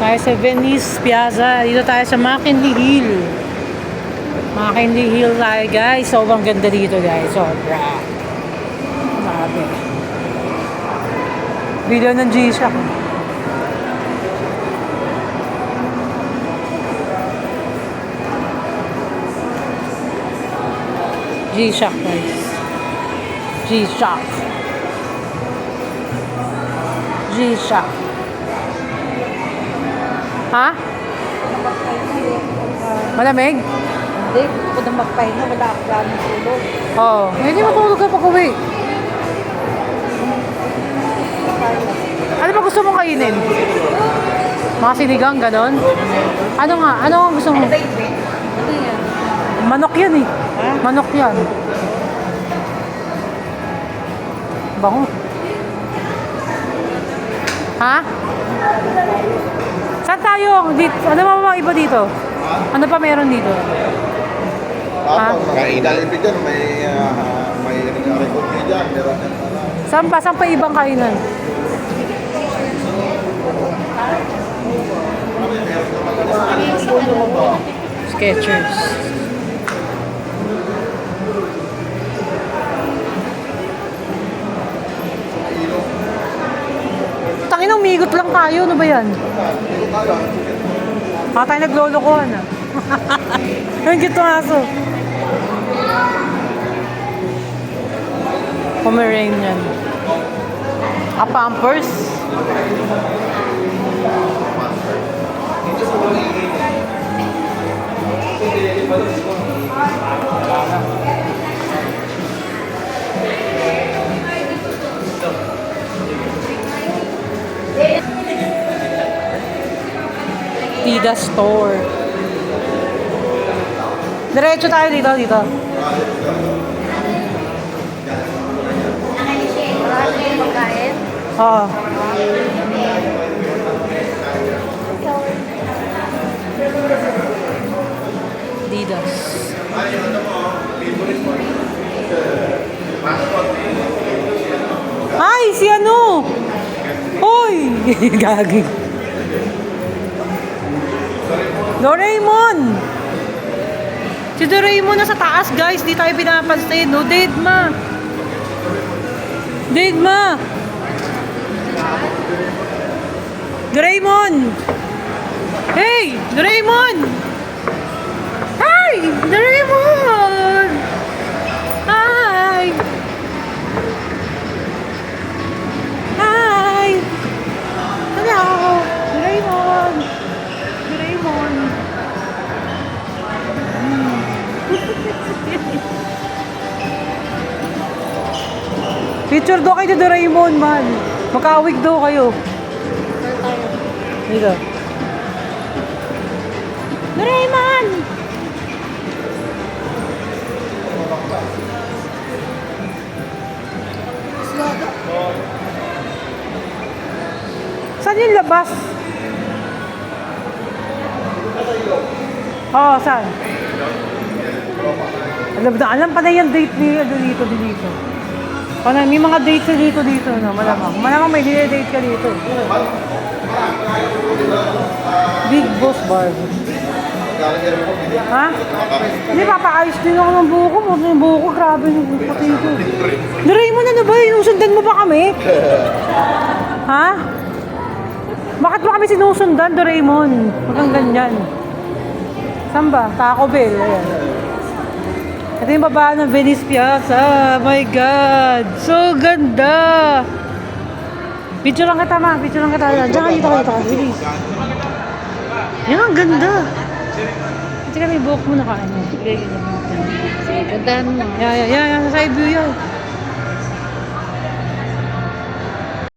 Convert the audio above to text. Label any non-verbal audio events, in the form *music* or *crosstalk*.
Tayo sa Venice Piazza. Dito tayo sa McKinley Hill. McKinley Hill tayo guys. Sobrang ganda dito guys. Sobra. Grabe. Video ng G-Shock. G-Shock guys. G-Shock. G-Shock. Ha? Malamig? Hindi, ko na magpahinga, wala akong planong tulog. Oo. Oh. Hindi matulog ka pag uwi. Ano ba gusto mong kainin? Mga sinigang, ganon? Ano nga? Ano ang gusto mo? Yan? Manok yan eh. Manok yan. Bango. Ha? Saan tayo? Dito, ano ba mga iba dito? Ano pa meron dito? Ah. Kainan ibig dyan, may, uh, may record niya dyan, meron pala. Saan pa? Saan pa ibang kainan? Skechers. Umigot lang tayo. Ano ba yan? Baka tayo naglolokohan ah. *laughs* Ang ng aso. Pomeranian. A Pampers. Tida Store. Diretso tayo dito, dito. Oo. Adidas. Ay, si ano? Hoy! *laughs* Gagi. Doraemon! Si Doraemon nasa taas, guys. Di tayo pinapansin. No, dead ma. Dead ma. Doraemon! Hey! Doraemon! Hi! Doraemon! Hi! Hi! Hello! Doraemon! Doraemon! Picture daw kayo ni Doraemon, man. Makawig daw kayo. Dito. Doraemon! Saan yung labas? Oo, saan? Alam na, alam pa na yung date ni ano dito, dito. Pana, may mga dates ka dito, dito, no? Malamang. Malamang may date ka dito. Big Boss Barber. Ha? Hindi, papaayos din ako ng buhok ko. Yung buhok ko, grabe yung pati ko. Naray mo na na ba? Inusundan mo ba kami? *laughs* ha? Bakit mo kami sinusundan, Doraemon? Huwag kang ganyan. Saan ba? Taco Bell. Ayan. Ito yung baba ng Venice Piazza. My God! So ganda! Picture lang kita, ma. Picture lang kita. Diyan ka dito, dito ka. Bilis. Yan, ang ganda. Kasi kami buhok mo na ka. Ano. Sige, gandaan mo. Yeah, yeah, yeah, side view yan.